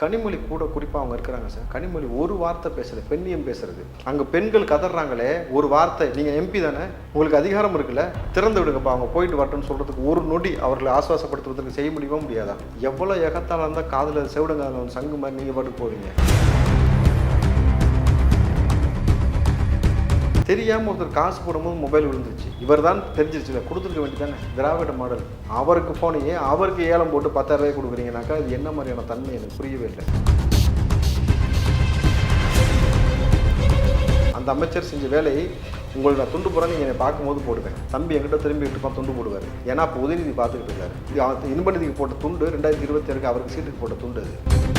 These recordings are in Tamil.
கனிமொழி கூட குறிப்பாக அவங்க இருக்கிறாங்க சார். கனிமொழி ஒரு வார்த்தை பேசல பெண்ணியம் பேசுறது. அங்கே பெண்கள் கதறாங்களே ஒரு வார்த்தை. நீங்கள் எம்பி தானே உங்களுக்கு அதிகாரம் இருக்குல்ல திறந்து விடுங்கப்பா அவங்க போயிட்டு வரட்டும்னு சொல்றதுக்கு ஒரு நொடி அவர்களை ஆஸ்வாசப்படுத்துவதற்கு செய்ய முடியுமா முடியாதா? எவ்வளோ எகத்தால இருந்தால் காதில் செவிடுங்கால வந்து சங்கு மாதிரி நீங்கள் பாட்டுக்கு போவீங்க. தெரியாமல் ஒருத்தர் காசு போடும்போது மொபைல் விழுந்துருச்சு. இவர் தான் தெரிஞ்சிருச்சு கொடுத்துருக்க வேண்டியதானே திராவிட மாடல். அவருக்கு போனையே அவருக்கு ஏலம் போட்டு பத்தாயிரரூபாய் கொடுக்குறீங்கனாக்கா அது என்ன மாதிரியான தன்மை எனக்கு புரியவே இல்லை. அந்த அமைச்சர் செஞ்ச வேலையை உங்களை நான் துண்டு போகிறேன் நீங்கள் என்னை பார்க்கும்போது போடுவேன். தம்பி என்கிட்ட திரும்பி விட்டுப்பான் துண்டு போடுவார். ஏன்னா அப்போ உதயநிதி பார்த்துக்கிட்டு இருக்காரு. இது இன்பநிதிக்கு போட்ட துண்டு ரெண்டாயிரத்தி இருபத்தி ஏழுக்கு அவருக்கு சீட்டுக்கு போட்ட துண்டு அது.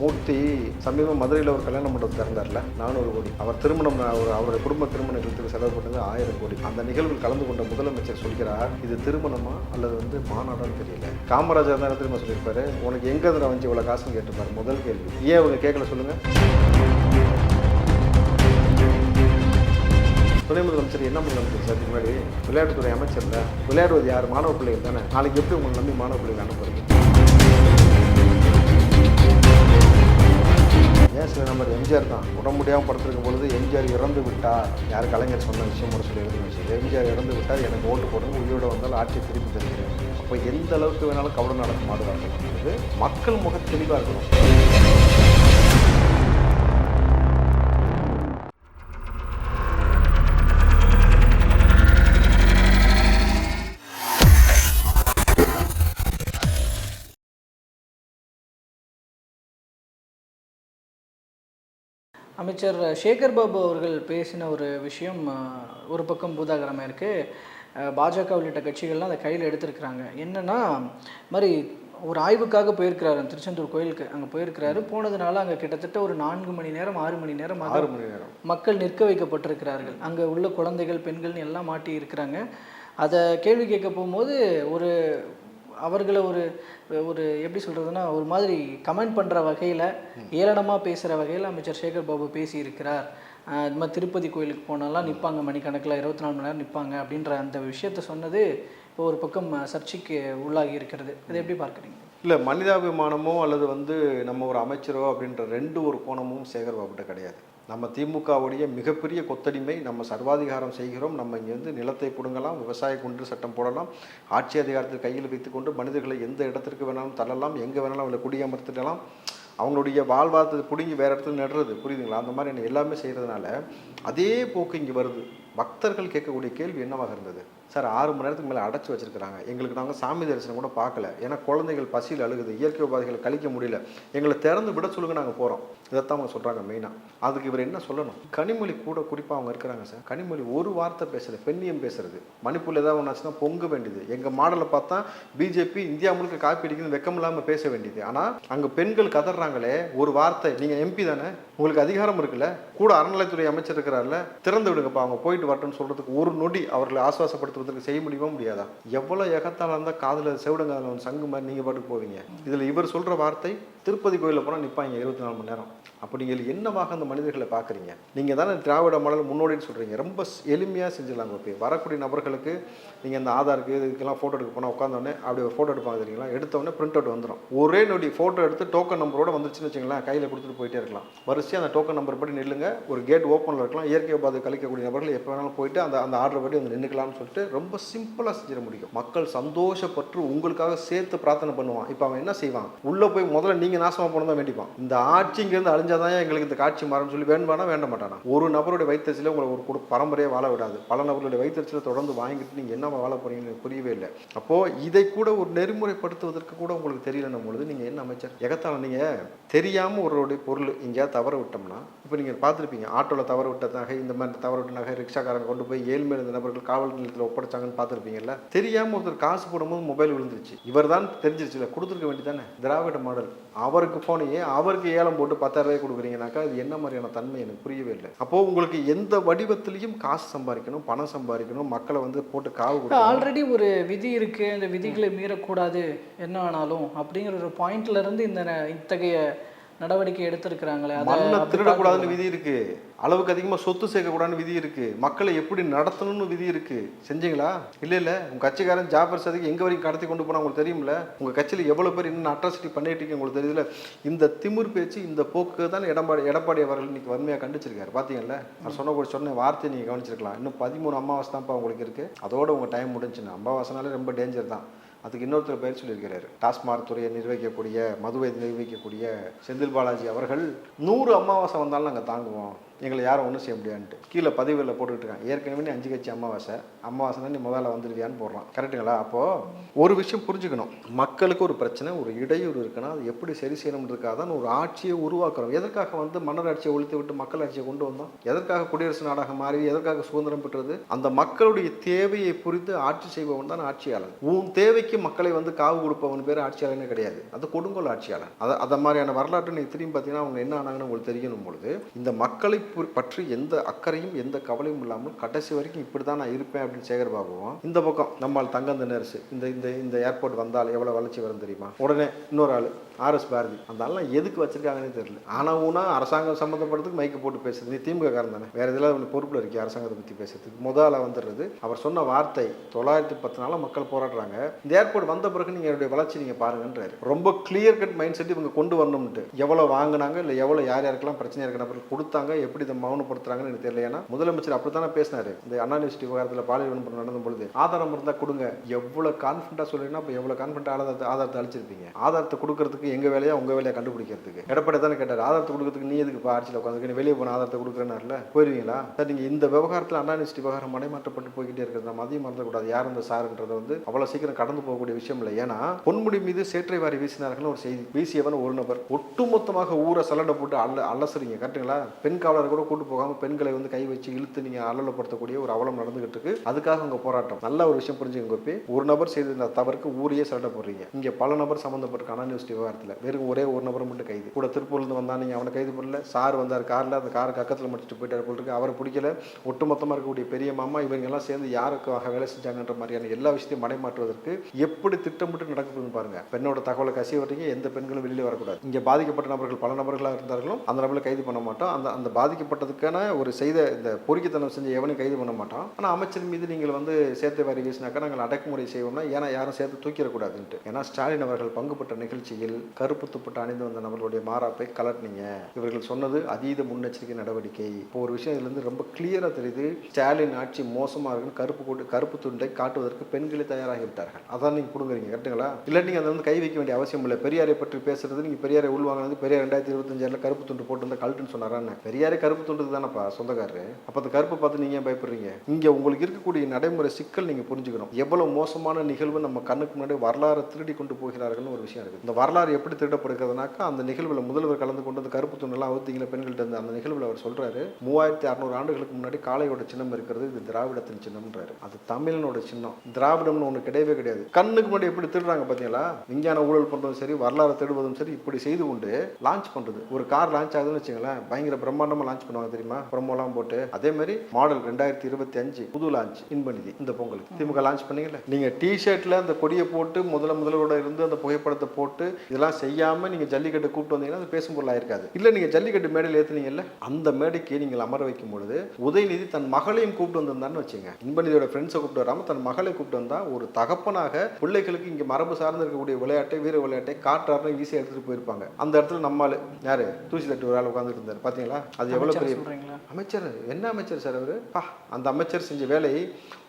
மூர்த்தி சமீபம் மதுரையில் ஒரு கல்யாண மண்டபம் திறந்தார்ல நானூறு கோடி. அவர் திருமணம் அவர் அவருடைய குடும்ப திருமண நிகழ்த்துக்கு செலவு பண்ணது ஆயிரம் கோடி. அந்த நிகழ்வில் கலந்து கொண்ட முதலமைச்சர் சொல்கிறார் இது திருமணமா அல்லது வந்து மாநாடான்னு தெரியல. காமராஜர் தான் திரும்ப சொல்லியிருப்பாரு? உனக்கு எங்க இருந்து வந்து இவ்வளோ காசுன்னு கேட்டிருப்பாரு? முதல் கேள்வி. ஏன் அவங்க கேட்கல சொல்லுங்க. துணை முதலமைச்சர் என்ன முதலமைச்சர் சார் இதுக்கு முன்னாடி? விளையாட்டுத்துறை அமைச்சரில். விளையாடுவது யார்? மாணவ பிள்ளைகள் தானே. நாளைக்கு எப்படி உங்களை நம்பி மாணவ பிள்ளைகள் அனுப்புறீங்க ஏன் சில நம்பர் எம்ஜிஆர் தான். உடம்பு முடியாமல் படுத்திருக்கும் பொழுது எம்ஜிஆர் இறந்து விட்டார். யார் கலைஞர் சொன்ன விஷயம் ஒரு சொல்லி எழுதின விஷயம் எம்ஜிஆர் இறந்து விட்டார். எனக்கு ஓட்டு போடுங்க உயிரோட வந்தால் ஆட்சியை திருப்பி தருகிறேன். அப்போ எந்த அளவுக்கு வேணாலும் கவனம் நடக்கும் மாடுவார்கள் மக்கள் முக தெளிவாக இருக்கணும். அமைச்சர் சேகர் பாபு அவர்கள் பேசின ஒரு விஷயம் ஒரு பக்கம் பூதாகரமாக இருக்குது பாஜக உள்ளிட்ட கட்சிகள்லாம் அதை கையில் எடுத்திருக்கிறாங்க. என்னன்னா மாதிரி ஒரு ஆய்வுக்காக போயிருக்கிறாரு திருச்செந்தூர் கோயிலுக்கு. அங்கே போயிருக்கிறாரு. போனதுனால அங்கே கிட்டத்தட்ட ஒரு நான்கு மணி நேரம் ஆறு மணி நேரம் ஆறு மணி நேரம். மக்கள் நிற்க வைக்கப்பட்டிருக்கிறார்கள். அங்கே உள்ள குழந்தைகள் பெண்கள்னு எல்லாம் மாட்டி இருக்கிறாங்க அதை கேள்வி கேட்க போகும்போது ஒரு அவர்களை ஒரு ஒரு எப்படி சொல்கிறதுனா ஒரு மாதிரி கமெண்ட் பண்ணுற வகையில் ஏளனமாக பேசுகிற வகையில் அமைச்சர் சேகர் பாபு பேசியிருக்கிறார். இது மாதிரி திருப்பதி கோயிலுக்கு போனாலாம் நிற்பாங்க மணிக்கணக்கில் இருபத்தி நாலு மணி நேரம் நிற்பாங்க அப்படின்ற அந்த விஷயத்த சொன்னது இப்போ ஒரு பக்கம் சர்ச்சைக்கு உள்ளாகி இருக்கிறது. இதை எப்படி பார்க்குறீங்க? இல்லை மனிதாபிமானமோ அல்லது வந்து நம்ம ஒரு அமைச்சரோ அப்படின்ற ரெண்டு ஒரு கோணமும் சேகர் பாபுட்ட கிடையாது. நம்ம திமுகவுடைய மிகப்பெரிய கொத்தடிமை நம்ம சர்வாதிகாரம் செய்கிறோம். நம்ம இங்கே வந்து நிலத்தை பிடுங்கலாம் விவசாய குன்று சட்டம் போடலாம் ஆட்சி அதிகாரத்தை கையில் வைத்துக்கொண்டு மனிதர்களை எந்த இடத்திற்கு வேணாலும் தள்ளலாம் எங்கே வேணாலும் அவங்களை குடியமர்த்திடலாம். அவங்களுடைய வாழ்வாதாரத்தை பிடுங்கி வேறு இடத்துல நடுறது புரியுதுங்களா? அந்த மாதிரி என்ன எல்லாமே செய்கிறதுனால அதே போக்கு இங்கே வருது. பக்தர்கள் கேட்கக்கூடிய கேள்வி என்னவாக இருந்தது? சார் ஆறு மணி நேரத்துக்கு மேலே அடைச்சி வச்சிருக்கிறாங்க. எங்களுக்கு நாங்கள் சாமி தரிசனம் கூட பார்க்கல. ஏன்னா குழந்தைகள் பசியில் அழுகுது இயற்கை உபாதைகளை கழிக்க முடியல. எங்களை திறந்து விட சொல்லுங்க நாங்கள் போகிறோம் இதைத்தான் அவங்க சொல்கிறாங்க மெயினாக அதுக்கு இவர் என்ன சொல்லணும்? கனிமொழி கூட குறிப்பாக அவங்க இருக்கிறாங்க சார். கனிமொழி ஒரு வார்த்தை பேசுறது பெண்ணியம் பேசுறது. மணிப்பூரில் ஏதாவது ஒன்றாச்சுன்னா பொங்க வேண்டியது. எங்கள் மாடலை பார்த்தா பிஜேபி இந்தியா முழுக்க காப்பி அடிக்கிறது வெக்கம் இல்லாமல் பேச வேண்டியது. ஆனால் அங்கே பெண்கள் கதறாங்களே ஒரு வார்த்தை. நீங்கள் எம்பி தானே? உங்களுக்கு அதிகாரம் இருக்குல்ல? கூட அறநிலைத்துறை அமைச்சர் இருக்கிறார்ல திறந்து விடுங்கப்பா அவங்க போயிட்டு வரட்டும்னு சொல்றதுக்கு ஒரு நொடி அவர்களை ஆசுவாசப்படுத்துவதற்கு செய்ய முடியுமா முடியாதா? எவ்வளோ எகத்தால இருந்தால் காதில் செவிடுங்க அதில் சங்கு மாதிரி நீங்கள் பாட்டுக்கு போவீங்க. இதில் இவர் சொல்கிற வார்த்தை திருப்பதி கோயிலில் போனால் நிற்பாங்க இருபத்தி நாலு மணி நேரம். அப்போ நீங்கள் என்னவாக அந்த மனிதர்களை பார்க்குறீங்க? நீங்கள் தானே திராவிட மாடல் முன்னோடின்னு சொல்கிறீங்க ரொம்ப எளிமையாக செஞ்சிடலாம் போய் வரக்கூடிய நபர்களுக்கு நீங்கள் அந்த ஆதாருக்கு இதுக்கெல்லாம் ஃபோட்டோ எடுக்க போனால் உட்காந்தோடனே அப்படி ஒரு ஃபோட்டோ எடுப்பாங்க தெரியுங்களா? எடுத்தோடனே பிரிண்ட் அவுட் வந்துடும் ஒரே நொடி ஃபோட்டோ எடுத்து டோக்கன் நம்பரோட வந்துச்சுன்னு வச்சுங்களேன் கையில் கொடுத்துட்டு போயிட்டே இருக்கலாம். வரிசையாக அந்த டோக்கன் நம்பர் படி நில்லுங்க. ஒரு கேட் ஓப்பனில் இருக்கலாம். இயற்கை உபாதை கழிக்கக்கூடிய நபர்கள் எப்போ வேணாலும் போயிட்டு அந்த அந்த ஆர்டர் படி வந்து நின்றுக்கலாம்னு சொல்லிட்டு ரொம்ப சிம்பிளாக செஞ்சிட முடியும். மக்கள் சந்தோஷப்பட்டு உங்களுக்காக சேர்த்து பிரார்த்தனை பண்ணுவான். இப்போ அவன் என்ன செய்வான்? உள்ளே போய் முதல்ல நீங்கள் நாசமாக போனதான் வேண்டிப்பான். இந்த ஆட்சி இங்கேருந்து எங்களுக்கு இந்த காட்சி மாறும்னு சொல்லி வேண்டுமானா வேண்ட மாட்டானா? ஒரு நபருடைய வைத்தறிச்சல உங்களை ஒரு குடு பரம்பரையாக வாழ விடாது. பல நபர்களுடைய வயிற்றுச்சில தொடர்ந்து வாங்கிட்டு நீங்கள் என்ன வாழ போறீங்கன்னு புரியவே இல்லை. அப்போது இதை கூட ஒரு நெறிமுறைப்படுத்துவதற்கு கூட உங்களுக்கு தெரியலன்னும் பொழுது நீங்கள் என்ன அமைச்சர்? எகத்தால நீங்கள் தெரியாமல் ஒருவருடைய பொருள் எங்கேயாவது தவற விட்டோம்னா இப்போ நீங்கள் பார்த்துருப்பீங்க ஆட்டோவில் தவற விட்ட நகை இந்த மாதிரி தவற விட்ட நகை ரிக்ஷாக்காரங்க கொண்டு போய் ஏழ்மையில் இருந்த நபர்கள் காவல் நிலையத்தில் ஒப்படைச்சாங்கன்னு பார்த்துருப்பீங்கல்ல தெரியாமல் ஒருத்தர் காசு போடும்போது மொபைல் விழுந்துருச்சு. இவர் தான் தெரிஞ்சிருச்சுல கொடுத்துருக்க வேண்டியதானே திராவிட மாடல். அவருக்கு போனையே அவருக்கு ஏலம் போட்டு பத்தாயிரம் ரூபாய் கொடுக்குறீங்கனாக்கா அது என்ன மாதிரியான தன்மை எனக்கு புரியவே இல்லை. அப்போது உங்களுக்கு எந்த வடிவத்திலையும் காசு சம்பாதிக்கணும் பணம் சம்பாதிக்கணும் மக்களை வந்து போட்டு காவு கொடுக்கணும். ஆல்ரெடி ஒரு விதி இருக்கு இந்த விதிகளை மீறக்கூடாது என்ன ஆனாலும் அப்படிங்கிற ஒரு பாயிண்ட்ல இருந்து இந்த இத்தகைய நடவடிக்கை எடுத்திருக்கிறாங்களே அதை மண்ணை திருடக்கூடாதுன்னு? விதி இருக்கு. அளவுக்கு அதிகமாக சொத்து சேர்க்கக்கூடாதுன்னு விதி இருக்கு. மக்களை எப்படி நடத்தணும்னு விதி இருக்கு. செஞ்சீங்களா? இல்லை இல்லை. உங்க கட்சிக்காரன் ஜாபர் சதிக்கு எங்க வரைக்கும் கடத்தி கொண்டு போனா உங்களுக்கு தெரியும்ல? உங்க கட்சியில் எவ்வளவு பேர் இன்னும் அட்ராசிட்டி பண்ணிட்டு உங்களுக்கு தெரியுதுல? இந்த திமிர் பேச்சு இந்த போக்கு தான் எடப்பாடி எடப்பாடி அவர்கள் இன்னைக்கு வன்மையாக கண்டிச்சிருக்காரு. பாத்தீங்கல்ல? நான் சொன்ன ஒரு சொன்ன வார்த்தையை நீங்க கவனிச்சிருக்கலாம். இன்னும் பதிமூணு அமாவாசை தான்ப்பா உங்களுக்கு இருக்கு. அதோட உங்க டைம் முடிஞ்சுன்னு அமாவாசைனாலே ரொம்ப டேஞ்சர் தான். அதுக்கு இன்னொருத்தர் பெயர் சொல்லியிருக்கிறார். டாஸ்மாக் துறையை நிர்வகிக்கக்கூடிய மதுவை நிர்வகிக்கக்கூடிய செந்தில் பாலாஜி அவர்கள் நூறு அமாவாசை வந்தாலும் நாங்கள் தாங்குவோம். எங்களை யாரும் ஒன்றும் செய்ய முடியாதுன்ட்டு. கீழே பதிவில் போட்டுக்கிட்டு இருக்காங்க ஏற்கனவே நீ அஞ்சு கட்சி அமாவாசை. அமாவாசை நீ முதல்ல வந்துருவியான்னு போடுறான். கரெக்டுங்களா அப்போது ஒரு விஷயம் புரிஞ்சுக்கணும். மக்களுக்கு ஒரு பிரச்சனை ஒரு இடையூறு இருக்குன்னா அது எப்படி சரி செய்யணுன்றதுக்காக தான் ஒரு ஆட்சியை உருவாக்குறோம். எதற்காக வந்து மன்னர் ஆட்சியை ஒழித்து விட்டு மக்கள் ஆட்சியை கொண்டு வந்தோம்? எதற்காக குடியரசு நாடாக மாறி எதற்காக சுதந்திரம் பெற்றது? அந்த மக்களுடைய தேவையை புரிந்து ஆட்சி செய்பவன் தான் ஆட்சியாளன் உன் தேவைக்கு மக்களை வந்து காவு கொடுப்பவன் பேர் ஆட்சியாளனே கிடையாது. அது கொடுங்கோல் ஆட்சியாளன் அதை அதை மாதிரியான வரலாற்று நீங்கள் திரும்பி பார்த்தீங்கன்னா அவங்க என்ன ஆனாங்கன்னு உங்களுக்கு தெரியணும் பொழுது இந்த மக்களை பற்றி எந்த அக்கறையும் எந்த கவலையும் இல்லாமல் கடைசி வரைக்கும் இப்படி தான் நான் இருப்பேன் அப்படின்னு சேகர் பாபுவும் இந்த பக்கம் நம்மால் தங்கந்த நர்ஸு இந்த இந்த இந்த ஏர்போர்ட் வந்தால் எவ்வளோ வளர்ச்சி வரும் தெரியுமா? உடனே இன்னொரு ஆள் ஆர்எஸ் பாரதி. அந்த ஆள்லாம் எதுக்கு வச்சிருக்காங்கன்னு தெரியல. ஆனால் ஊனா அரசாங்கம் சம்மந்தப்படுறதுக்கு மைக்கு போட்டு பேசுறது. நீ திமுக காரன் தானே. வேறு எதில் ஒன்று பொறுப்பில் இருக்கே அரசாங்கத்தை பற்றி பேசுறதுக்கு? முதல்ல வந்துடுறது. அவர் சொன்ன வார்த்தை தொள்ளாயிரத்தி பத்து நாளாக மக்கள் போராடுறாங்க. இந்த ஏர்போர்ட் வந்த பிறகு நீங்கள் என்னுடைய வளர்ச்சி நீங்கள் பாருங்கன்றாரு. ரொம்ப கிளியர் கட் மைண்ட் செட் இவங்க கொண்டு வரணும்ட்டு எவ்வளோ வாங்கினாங்க இல்லை எவ்வளோ யார் யாருக்கெல்லாம் பிரச்சனை இருக்க நபர்கள் கொடுத்தாங்க எப்படி இதை மௌனப்படுத்துறாங்கன்னு எனக்கு தெரியல. ஏன்னா முதலமைச்சர் அப்படி தானே பேசினார். இந்த அண்ணா யூனிவர்சிட்டி விவகாரத்தில் பாலியல் வன்முறை நடந்த பொழுது ஆதாரம் இருந்தால் கொடுங்க. எவ்வளோ கான்ஃபிடண்ட்டாக சொல்லினா இப்போ எவ்வளோ கான்ஃபிடண்ட்டாக ஆதாரத்தை ஆதாரத்தை அழிச்சிருப்பீங்க. ஆதாரத்தை கொடுக்கறதுக்கு எங்க வேலையா உங்கள் வேலையை கண்டுபிடிக்கிறதுக்கு. எடப்பாடி தானே கேட்டார் ஆதாரத்தை கொடுக்கறதுக்கு நீ எதுக்கு இப்போ ஆட்சியில் உட்காந்து நீ வெளியே போன ஆதாரத்தை கொடுக்குறேன்னார்ல? போயிருவீங்களா? சார் நீங்கள் இந்த விவகாரத்தில் அண்ணா யூனிவர்சிட்டி விவகாரம் மனைமாற்றப்பட்டு போய்கிட்டே இருக்கிறது நம்ம அதையும் மறந்துக்கூடாது யார் இந்த சாருன்றது வந்து அவ்வளோ சீக்கிரம் கடந்து போகக்கூடிய விஷயம் இல்லை. ஏன்னா பொன்முடி மீது சேற்றை வாரி வீசினார்கள் ஒரு செய்தி. வீசியவன் ஒரு நபர். ஒட்டுமொத்தமாக ஊரை சல்லடை போட்டு அல்ல அலசுறீங்க. கரெக்டுங்களா பெண் காவலர் கூட கூட்டு போகாம பெண்களை வந்து கை வச்சு இழுத்து நீங்கள் அல்லலப்படுத்தக்கூடிய ஒரு அவலம் நடந்துகிட்டு இருக்கு. அதுக்காக உங்கள் போராட்டம். நல்ல ஒரு விஷயம் புரிஞ்சுங்க கோப்பி ஒரு நபர் செய்த தவறுக்கு ஊரையே சலண்டை போடுறீங்க. இங்கே பல நபர் சம்பந்தப்பட்ட அண்ணா யூனிவர்சிட்டி விவகாரத்தில் வெறும் ஒரே ஒரு நபர் மட்டும் கைது. கூட திருப்பூர்லேருந்து வந்தா நீங்கள் அவனை கைது பண்ணல. சார் வந்தார் காரில் அந்த காருக்கு கக்கத்தில் மடிச்சுட்டு போயிட்டார் போல் இருக்கு. அவரை பிடிக்கல. ஒட்டுமொத்தமாக இருக்கக்கூடிய பெரிய மாமா இவங்கெல்லாம் சேர்ந்து யாருக்காக வேலை செஞ்சாங்கன்ற மாதிரியான எல்லா விஷயத்தையும் மடைமாற்றுவதற்கு எப்படி திட்டமிட்டு நடக்குதுன்னு பாருங்க. பெண்ணோட தகவலை கசிய வரீங்க எந்த பெண்களும் வெளியில் வரக்கூடாது. இங்கே பாதிக்கப்பட்ட நபர்கள் பல நபர்களாக இருந்தார்களும் அந்த நபர்களை கைது பண்ண மாட்டோம். அந்த அந்த பாதிக்கப்பட்டதுக்கான ஒரு செய்த இந்த பொறுக்கித்தனம் செஞ்ச எவனையும் கைது பண்ண மாட்டோம். ஆனால் அமைச்சர் மீது நீங்கள் வந்து சேர்த்து வாரி வீசினாக்கா நாங்கள் அடக்குமுறை செய்வோம்னா ஏன்னா யாரும் சேர்த்து தூக்கிடக்கூடாதுன்ட்டு. ஏன்னா ஸ்டாலின் அவர்கள் பங்குபட்ட நிகழ்ச்சியில் கருப்பு துப்பட்டு அணிந்து வந்த நபர்களுடைய மாறாப்பை கலட்டினீங்க. இவர்கள் சொன்னது அதீத முன்னெச்சரிக்கை நடவடிக்கை. இப்போ ஒரு விஷயம் இதுல இருந்து ரொம்ப கிளியரா தெரியுது. ஸ்டாலின் ஆட்சி மோசமா இருக்குன்னு கருப்பு கொண்டு கருப்பு துண்டை காட்டுவதற்கு பெண்களே தயாராகி விட்டார்கள். அதான் நீங்க கொடுங்குறீங்க கரெக்டுங்களா இல்லாட்டி நீங்க அதை வந்து கை வைக்க வேண்டிய அவசியம் இல்லை. பெரியாரை பற்றி பேசுறது நீங்க பெரியாரை உள்வாங்கினது பெரியார் ரெண்டாயிரத்தி இருபத்தஞ்சாறுல கருப்பு துண்டு போட்டு வந்த கல்ட்டுன்னு சொன்னாரான்னு பெரியாரே கருப்பு துண்டு தானப்பா சொந்தக்காரரு. அப்ப அந்த கருப்பை பார்த்து நீங்க ஏன் பயப்படுறீங்க? இங்க உங்களுக்கு இருக்கக்கூடிய நடைமுறை சிக்கல் நீங்க புரிஞ்சுக்கணும். எவ்வளவு மோசமான நிகழ்வு நம்ம கண்ணுக்கு முன்னாடி வரலாறு திருடி கொண்டு போகிறார்கள்னு ஒரு விஷயம் இருக்கு. இந்த வரலாறு எப்படி திருடப்படுகிறதுனாக்கா அந்த நிகழ்வில் முதல்வர் கலந்து கொண்டு அந்த கருப்பு துணெல்லாம் அவுத்தீங்களா பெண்கள்ட்ட இருந்து அந்த நிகழ்வுல அவர் சொல்றாரு மூவாயிரத்தி அறுநூறு ஆண்டுகளுக்கு முன்னாடி காளையோட சின்னம் இருக்கிறது இது திராவிடத்தின் சின்னம்ன்றாரு. அது தமிழனோட சின்னம். திராவிடம்னு ஒன்று கிடையவே கிடையாது. கண்ணுக்கு முன்னாடி எப்படி திருடுறாங்க பார்த்தீங்களா விஞ்ஞான ஊழல் பண்ணுறதும் சரி வரலாறு திருடுவதும் சரி இப்படி செய்து கொண்டு லான்ச் பண்ணுறது ஒரு கார் லான்ச் ஆகுதுன்னு வச்சுங்களேன் பயங்கர பிரம்மாண்டமாக லான்ச் பண்ணுவாங்க தெரியுமா? ப்ரொமோலாம் போட்டு. அதே மாதிரி மாடல் ரெண்டாயிரத்தி இருபத்தி அஞ்சு புது லான்ச் இன்பநிதி இந்த பொங்கலுக்கு. திமுக லான்ச் பண்ணீங்கல்ல? நீங்கள் டி அந்த கொடியை போட்டு முதல்ல முதல்வரோட இருந்து அந்த புகைப்படத்தை போட்டு இதெல்லாம் செய்யாம நீங்க ஜல்லிக்கட்டு கூப்பிட்டு வந்தீங்கன்னா அது பேசும் பொருள் ஆயிருக்காது இல்ல நீங்க ஜல்லிக்கட்டு மேடையில் ஏத்துனீங்கல்ல அந்த மேடைக்கு நீங்கள் அமர வைக்கும் பொழுது உதயநிதி தன் மகளையும் கூப்பிட்டு வந்திருந்தான்னு வச்சுங்க. இன்பநிதியோட ஃப்ரெண்ட்ஸை கூப்பிட்டு வராம தன் மகளை கூப்பிட்டு வந்தா ஒரு தகப்பனாக பிள்ளைகளுக்கு இங்க மரபு சார்ந்து இருக்கக்கூடிய விளையாட்டை வீர விளையாட்டை காற்றாருன்னு ஈஸியாக எடுத்துட்டு போயிருப்பாங்க. அந்த இடத்துல நம்மால் யாரு? தூசி தட்டு ஒரு ஆள் உட்காந்துட்டு இருந்தார். பாத்தீங்களா? அது எவ்வளவு பெரிய அமைச்சர் என்ன அமைச்சர் சார் அவரு? பா அந்த அமைச்சர் செஞ்ச வேலையை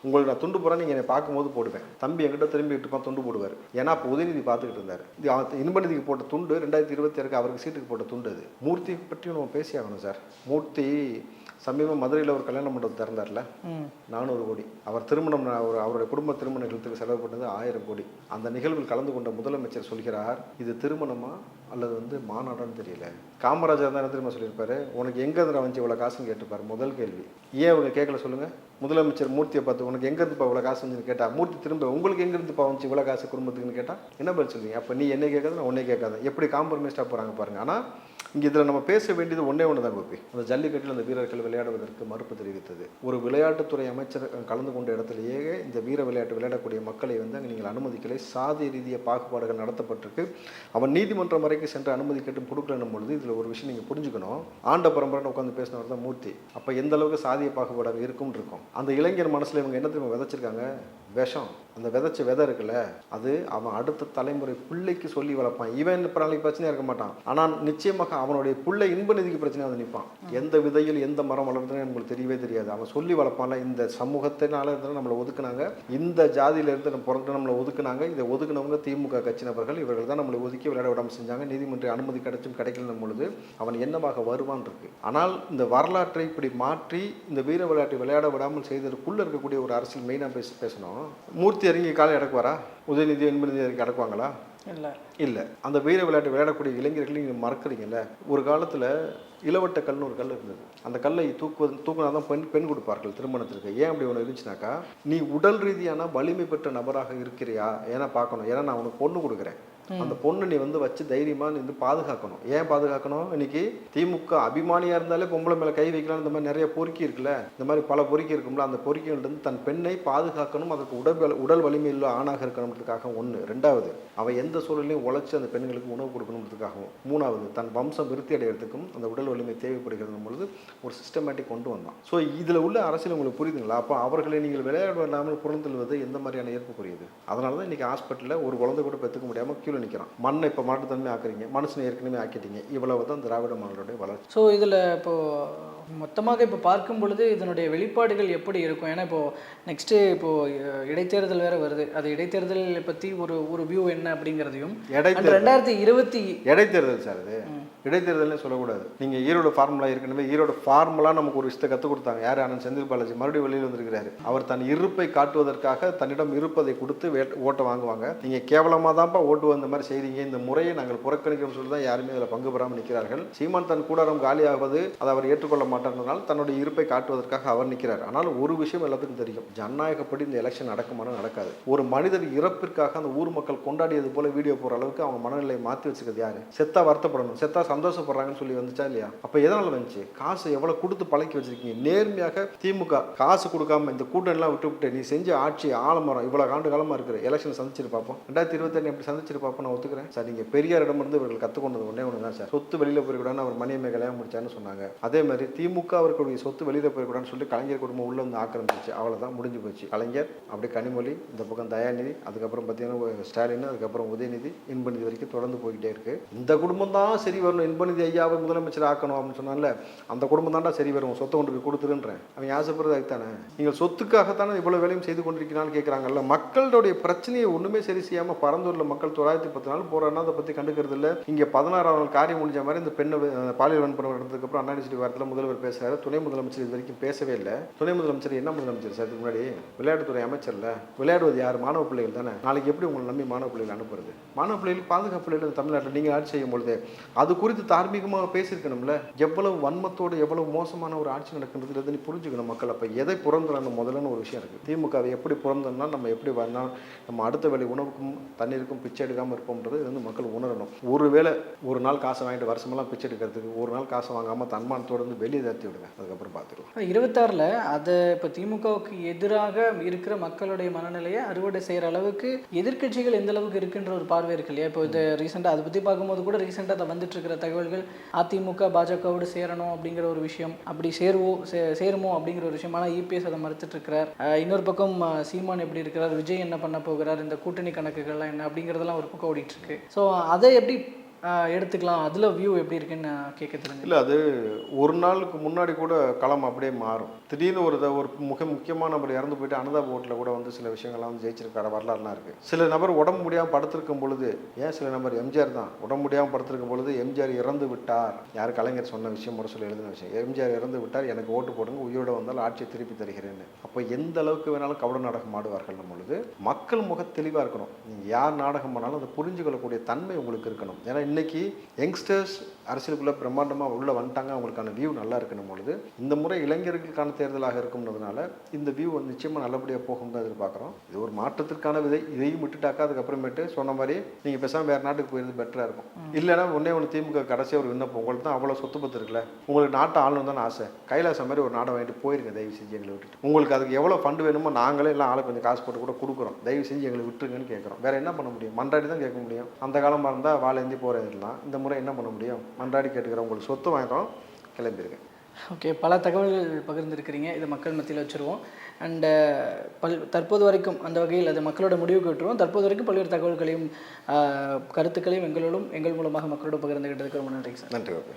உங்களுக்கு நான் துண்டு போகிறேன் நீங்கள் என்னை பார்க்கும்போது போடுவேன். தம்பி என்கிட்ட திரும்பிட்டு இருப்பான் துண்டு போடுவார். ஏன்னா அப்போ உதயநிதி பார்த்துக்கிட்டு இருந்தார். இது அவன் போட்ட துண்டு ரெண்டாயிரத்தி இருபத்தி ஆறுக்கு அவருக்கு சீட்டுக்கு போட்ட துண்டு அது. மூர்த்தி பற்றியும் நம்ம பேசியாகணும் சார். மூர்த்தி சமீபம் மதுரையில் ஒரு கல்யாண மண்டபம் திறந்தார்ல. நானூறு கோடி. அவர் திருமணம் அவர் அவருடைய குடும்ப திருமண நிகழ்த்துக்கு செலவு பண்ணது ஆயிரம் கோடி. அந்த நிகழ்வில் கலந்து கொண்ட முதலமைச்சர் சொல்கிறார் இது திருமணமா அல்லது வந்து மாநாடான்னு தெரியல. காமராஜர் தான் தெரியுமா சொல்லியிருப்பாரு? உனக்கு எங்க இருந்து வந்து இவ்வளோ காசுன்னு கேட்டுப்பாரு முதல் கேள்வி. ஏன் அவங்க கேட்கல சொல்லுங்க? முதலமைச்சர் மூர்த்தியை பார்த்து உனக்கு எங்க இருந்துப்பா இவ்வளோ காசு வந்துன்னு கேட்டா? மூர்த்தி திரும்ப உங்களுக்கு எங்க இருந்துப்பா வந்துச்சு இவ்வளோ காசு குடும்பத்துக்குன்னு கேட்டா? என்ன பதில் சொல்லுவீங்க? அப்போ நீ என்ன கேட்காத நான் உன்னை கேட்காத. எப்படி காம்ப்ரமைஸ்டாக போறாங்க பாருங்க. ஆனா இங்கே இதில் நம்ம பேச வேண்டியது ஒன்றே ஒன்று தான் கோபி. அந்த ஜல்லிக்கட்டில் அந்த வீரர்கள் விளையாடுவதற்கு மறுப்பு தெரிவித்தது. ஒரு விளையாட்டுத்துறை அமைச்சர் கலந்து கொண்ட இடத்துலையே இந்த வீர விளையாட்டு விளையாடக்கூடிய மக்களை வந்து அங்கே நீங்கள் அனுமதிக்கலை. சாதி ரீதிய பாகுபாடுகள் நடத்தப்பட்டிருக்கு. அவன் நீதிமன்றம் வரைக்கும் சென்று அனுமதி கேட்டும் கொடுக்கலன்னும் பொழுது இதில் ஒரு விஷயம் நீங்கள் புரிஞ்சுக்கணும். ஆண்ட பரம்பரைன்னு உட்காந்து பேசினவர் தான் மூர்த்தி. அப்போ எந்த அளவுக்கு சாதிய பாகுபாடாக இருக்கும்னு இருக்கும்? அந்த இளைஞர் மனசில் இவங்க என்ன தெரியுமா விதைச்சிருக்காங்க? விஷம். அந்த விதைச்ச விதை இருக்குல்ல அது அவன் அடுத்த தலைமுறை பிள்ளைக்கு சொல்லி வளர்ப்பான். இவன் இப்போ நாளைக்கு பிரச்சனையாக இருக்க மாட்டான். ஆனால் நிச்சயமாக அவனுடைய பிள்ளை இன்ப நிதிக்கு பிரச்சனையாக வந்து நிற்பான். எந்த விதையில் எந்த மரம் வளர்றதுன்னு நம்மளுக்கு தெரியவே தெரியாது. அவன் சொல்லி வளர்ப்பான்ல இந்த சமூகத்தினால இருந்து நம்மளை ஒதுக்குனாங்க. இந்த ஜாதியில இருந்து நம்ம பிறந்து நம்மளை ஒதுக்குனாங்க. இதை ஒதுக்குனவங்க திமுக கட்சி நபர்கள் இவர்கள் தான் நம்மளை ஒதுக்கி விளையாட விடாமல் செஞ்சாங்க. நீதிமன்ற அனுமதி கிடைச்சும் கிடைக்கலன்னும் பொழுது அவன் என்னவாக வருவான் இருக்கு. ஆனால் இந்த வரலாற்றை இப்படி மாற்றி இந்த வீர விளையாட்டை விளையாட விடாமல் செய்ததற்குள்ள இருக்கக்கூடிய ஒரு அரசியல் மெயினாக பேச பேசணும். மூர்த்தி இறங்கி காலை அடக்குவாரா உதயநிதி என்பநிதி இறங்கி அடக்குவாங்களா இல்லை. இல்லை. அந்த வீர விளையாட்டு விளையாடக்கூடிய இளைஞர்களை நீங்கள் மறக்கிறீங்கல்ல? ஒரு காலத்தில் இளவட்ட கல்னு ஒரு கல் இருந்தது. அந்த கல்லை தூக்குவது தூக்குனா தான் பெண் பெண் கொடுப்பார்கள் திருமணத்திற்கு. ஏன் அப்படி ஒன்று இருந்துச்சுனாக்கா நீ உடல் ரீதியான வலிமை பெற்ற நபராக இருக்கிறியா? ஏன்னா பார்க்கணும். ஏன்னா நான் உனக்கு பொண்ணு கொடுக்குறேன். அந்த பொண்ணு நீ வந்து வச்சு தைரியமா நீ வந்து பாதுகாக்கணும். ஏன் பாதுகாக்கணும்? இன்னைக்கு திமுக அபிமானியா இருந்தாலே பொம்பளை மேல கை வைக்கலாம் இந்த மாதிரி நிறைய பொறுக்கி இருக்குல்ல? இந்த மாதிரி பல பொறுக்கி இருக்கும்ல? அந்த பொறுக்கிகள் வந்து தன் பெண்ணை பாதுகாக்கணும். அதுக்கு உடல் உடல் வலிமை உள்ள ஆணாக இருக்கணுன்றதுக்காக ஒன்று ரெண்டாவது அவன் எந்த சூழலையும் உழைச்சி அந்த பெண்களுக்கு உணவு கொடுக்கணுன்றதுக்காகவும் மூணாவது தன் வம்சம் விருத்தி அடைகிறதுக்கும் அந்த உடல் வலிமை தேவைப்படுகிறது பொழுது ஒரு சிஸ்டமேட்டிக் கொண்டு வந்தான். ஸோ இதில் உள்ள அரசியல் உங்களுக்கு புரியுதுங்களா? அப்போ அவர்களை நீங்கள் விளையாட விடாமல் புறந்தள்ளுவது எந்த மாதிரியான ஏற்புக்குரியது? அதனால தான் இன்றைக்கி ஹாஸ்பிட்டலில் ஒரு குழந்தை கூட பெற்றுக்க முடியாமல் கீழே நிற்கிறான் மண்ணை இப்போ மாட்டுத்தன்மை ஆக்குறீங்க மனுஷனை ஏற்கனவே ஆக்கிட்டீங்க. இவ்வளவு தான் திராவிட மாடலுடைய வளர்ச்சி. ஸோ இதில் இப்போது மொத்தமாக இப்போ பார்க்கும் பொழுது இதனுடைய வெளிப்பாடுகள் எப்படி இருக்கும்? ஏன்னா இப்போது நெக்ஸ்ட்டு இப்போது இடைத்தேர்தல் வேறு வருது. அது இடைத்தேர்தல் பற்றி ஒரு ஒரு வியூ என்ன அப்படிங்கிறதையும் ரெண்டாயிரத்தி இருபத்தி இடைத்தேர்தல் சார் அது இடைத்தேர்தல்னு சொல்லக்கூடாது. நீங்கள் ஈரோடு ஃபார்முலா ஏற்கனவே ஈரோடு ஃபார்முலா நமக்கு ஒரு விஷயத்தை கற்றுக் கொடுத்தாங்க. யார்? அண்ணன் செந்தில் பாலாஜி மறுபடியும் வெளியில் வந்திருக்கிறாரு. அவர் தன் இருப்பை காட்டுவதற்காக தன்னிடம் இருப்பதை கொடுத்து ஓட்டை வாங்குவாங்க. நீங்கள் கேவலமாக தான்ப்பா ஓட்டு வந்த மாதிரி செய்றீங்க. இந்த முறையை நாங்கள் புறக்கணிக்கிறோம் சொல்லி தான் யாருமே அதில் பங்கு பெறாமல் நிற்கிறார்கள். சீமான் தன் கூடாரம் காலியாவது அதை அவர் ஏற்றுக்கொள்ள மாட்டார்ன்றதுனால தன்னுடைய இருப்பை காட்டுவதற்காக அவர் நிற்கிறார். ஆனால் ஒரு விஷயம் எல்லாத்துக்கும் தெரியும். ஜனநாயகப்படி இந்த எலெக்ஷன் நடக்குமானு நடக்காது. ஒரு மனிதர் இறப்பிற்காக அந்த ஊர் மக்கள் கொண்டாடியது போல வீடியோ போகிற அளவுக்கு அவங்க மனநிலையை மாற்றி வச்சுக்கிறது யாரு? செத்தா வருத்தப்படணும். செத்தா சந்தோஷப்படுறாங்கன்னு சொல்லி வந்துச்சா இல்லையா? அப்போ எதனால வந்துச்சு? காசு எவ்வளவு கொடுத்து பழக்கி வச்சிருக்கீங்க? நேர்மையாக திமுக காசு கொடுக்காம இந்த கூட்டம் எல்லாம் விட்டு விட்டு நீ செஞ்ச ஆட்சி ஆலமரம் இவ்வளோ ஆண்டு காலமாக இருக்கிற எலெக்ஷன் சந்திச்சிரு பார்ப்போம் ரெண்டாயிரத்தி இருபத்தி எப்படி சந்திச்சிரு பார்ப்போம் நான் ஒத்துக்கிறேன். சார் நீங்க பெரியாரிடம் இருந்து இவர்கள் கத்துக்கொண்டது ஒன்றே ஒன்று தான் சார். சொத்து வெளியில போயிருக்கூடாதுன்னு அவர் மணியமே கல்யாணம் முடிச்சான்னு சொன்னாங்க. அதே மாதிரி திமுக அவர்களுடைய சொத்து வெளியில் போயிருக்கூடாதுன்னு சொல்லி கலைஞர் குடும்பம் உள்ளே வந்து ஆக்கிரமிச்சிச்சு அவ்வளோதான் முடிஞ்சு போச்சு. கலைஞர் அப்படியே கனிமொழி இந்த பக்கம் தயாநிதி அதுக்கப்புறம் பார்த்தீங்கன்னா ஸ்டாலின் அதுக்கப்புறம் உதயநிதி இன்பநிதி வரைக்கும் தொடர்ந்து போய்கிட்டே இருக்கு. இந்த குடும்பம் தான் சரி வரணும். இன்பநிதி ஐயாவை முதலமைச்சர் ஆக்கணும் அப்படின்னு சொன்னால அந்த குடும்பம் தான்டா சரி வரும். சொத்தை கொண்டு போய் கொடுத்துருன்றேன். அவன் ஆசைப்படுறது அதுதானே நீங்கள் சொத்துக்காகத்தானே இவ்வளோ வேலையும் செய்து கொண்டிருக்கிறான்னு கேட்குறாங்கல்ல மக்களுடைய பிரச்சனையை ஒன்றுமே சரி செய்யாமல் பரந்தூரில் மக்கள் தொள்ளாயிரத்தி பத்து நாள் போறாங்கன்னா அதை பற்றி கண்டுக்கிறது இல்லை இங்கே பதினாறாம் நாள் காரியம் முடிஞ்ச மாதிரி இந்த பெண்ணை பாலியல் வன்புறம் நடந்ததுக்கப்புறம் அப்புறம் அண்ணா வாரத்தில் முதல்வர் பேசுறாரு. துணை முதலமைச்சர் இது வரைக்கும் பேசவே இல்லை. துணை முதலமைச்சர் என்ன முதலமைச்சர் சார்? இதுக்கு முன்னாடி விளையாட்டுத்துறை அமைச்சர்ல விளையாடுவது யார்? மாணவ பிள்ளைகள் தானே. நாளைக்கு எப்படி உங்களை நம்பி மாணவ பிள்ளைகள் அனுப்புறது? மாணவ பிள்ளைகள் பாதுகாப்பு பிள்ளைகள் தமிழ்நாட்டில் நீங்கள் ஆட்சி செய்யும் பொழுது அது குறித்து தார்மீகமாக பேசியிருக்கணும்ல? எவ்வளவு வன்மத்தோடு எவ்வளவு மோசமான ஒரு ஆட்சி நடக்கிறது நீ புரிஞ்சுக்கணும் மக்கள். அப்போ எதை புறந்தரணும் முதல்லன்னு ஒரு விஷயம் இருக்குது திமுகவை எப்படி புறந்தோம்னா நம்ம எப்படி வரணும் நம்ம அடுத்த வேலை உணவுக்கும் தண்ணீருக்கும் பிச்சை எடுக்காமல் இருப்போம்ன்றது இது வந்து மக்கள் உணரணும். ஒருவேளை ஒரு நாள் காசை வாங்கிட்டு வருஷமெல்லாம் பிச்சை எடுக்கிறதுக்கு ஒரு நாள் காசை வாங்காமல் தன்மானத்தோடு வந்து வெளியே தட்டி விடுங்க. அதுக்கப்புறம் பார்த்துக்கலாம். இருபத்தாறில் அதை இப்போ திமுகவுக்கு எதிராக இருக்கிற மக்களுடைய மனநிலையை அறுவடை செய்கிற அளவுக்கு எதிர்க்கட்சிகள் எந்த அளவுக்கு இருக்குன்ற ஒரு பார்வை இருக்கு இல்லையா? இப்போ இது ரீசெண்டாக அதை பற்றி பார்க்கும்போது கூட ரீசெண்டாக அதை வந்துட்டு இருக்கிற தகவல்கள் அதிமுக பாஜகவோடு சேரணும் அப்படிங்கிற ஒரு விஷயம் அப்படி சேருவோ சே சேருமோ அப்படிங்கிற ஒரு விஷயம். ஆனால் இபிஎஸ் அதை மறுத்துட்டு இருக்கிறார். இன்னொரு பக்கம் சீமான் எப்படி இருக்கிறார்? விஜய் என்ன பண்ண போகிறார்? இந்த கூட்டணி கணக்குகள்லாம் என்ன அப்படிங்கிறதெல்லாம் ஒரு பக்கம் ஓடிட்டு இருக்கு. ஸோ அதை எப்படி எடுத்துக்கலாம். அதில் வியூ எப்படி இருக்குன்னு கேட்க தெரிஞ்சு இல்லை அது ஒரு நாளுக்கு முன்னாடி கூட களம் அப்படியே மாறும். திடீர்னு ஒரு த- ஒரு மிக முக்கியமான நபர் இறந்து போயிட்டு அனதா போட்டில் கூட வந்து சில விஷயங்கள்லாம் வந்து ஜெயிச்சிருக்கார வரலாறுலாம் இருக்குது சில நபர் உடம்பு முடியாமல் படுத்திருக்கும் பொழுது ஏன் சில நபர் எம்ஜிஆர் தான்? உடம்பு முடியாமல் படுத்திருக்கும் பொழுது எம்ஜிஆர் இறந்து விட்டார். யார் கலைஞர் சொன்ன விஷயம் முறை சொல்லி எழுதின விஷயம். எம்ஜிஆர் இறந்து விட்டார் எனக்கு ஓட்டு போடுங்க உயிரோட வந்தால் ஆட்சியை திருப்பி தருகிறேன்னு. அப்போ எந்த அளவுக்கு வேணாலும் கவட நாடகம் ஆடுவார்கள் பொழுது மக்கள் முக தெளிவாக இருக்கணும். நீங்கள் யார் நாடகம் பண்ணாலும் அதை புரிஞ்சு கொள்ளக்கூடிய தன்மை உங்களுக்கு இருக்கணும். ஏன்னா இன்னைக்கு யங்ஸ்டர்ஸ் அரசியலுக்குள்ளே பிரம்மாண்டமாக உள்ளே வந்துட்டாங்க. அவங்களுக்கான வியூ நல்லா இருக்கணும் பொழுது. இந்த முறை இளைஞர்களுக்கான தேர்தலாக இருக்கும்ன்றதுனால இந்த வியூ வந்து நிச்சயமாக நல்லபடியாக போகும் தான் எதிர்பார்க்குறோம். இது ஒரு மாற்றத்திற்கான விதை. இதையும் விட்டுட்டாக்கா அதுக்கப்புறமேட்டு சொன்ன மாதிரி நீங்கள் பேசாமல் வேறு நாட்டுக்கு போயிருது பெட்டராக இருக்கும். இல்லைன்னா ஒன்றே ஒன்று திமுக கடைசியாக ஒரு விண்ணப்பம். உங்களுக்கு தான் அவ்வளோ சொத்து பத்து இருக்குல்ல. உங்களுக்கு நாட்டை ஆளணும் தான் ஆசை. கைலாசம் மாதிரி ஒரு நாடை வாங்கிட்டு போயிருங்க தயவு செஞ்சு எங்களை விட்டுட்டு. உங்களுக்கு அதுக்கு எவ்வளோ ஃபண்டு வேணுமோ நாங்களே எல்லாம் ஆளை கொஞ்சம் காசு போட்டு கூட கொடுக்குறோம். தயவு செஞ்சு எங்களை விட்டுருங்கன்னு கேட்குறோம். வேறு என்ன பண்ண முடியும்? மன்றாடி தான் கேட்க முடியும். அந்த காலமாக இருந்தால் வாழேந்தி போகிறதுலாம் இந்த முறை என்ன பண்ண முடியும்? மன்றாடி கேட்டுக்கிறோம் உங்களுக்கு சொத்து வாங்குறோம் கிளம்பிருங்க. ஓகே பல தகவல்கள் பகிர்ந்துருக்கிறீங்க. இதை மக்கள் மத்தியில் வச்சுருவோம். அண்டு பல் தற்போது வரைக்கும் அந்த வகையில் அது மக்களோட முடிவுக்கு விட்டுருவோம். தற்போது வரைக்கும் பல்வேறு தகவல்களையும் ஆஹ், கருத்துக்களையும் எங்களோடும் எங்கள் மூலமாக மக்களோட பகிர்ந்துகிட்டதுக்கு ரொம்ப நன்றி சார். நன்றி ஓகே.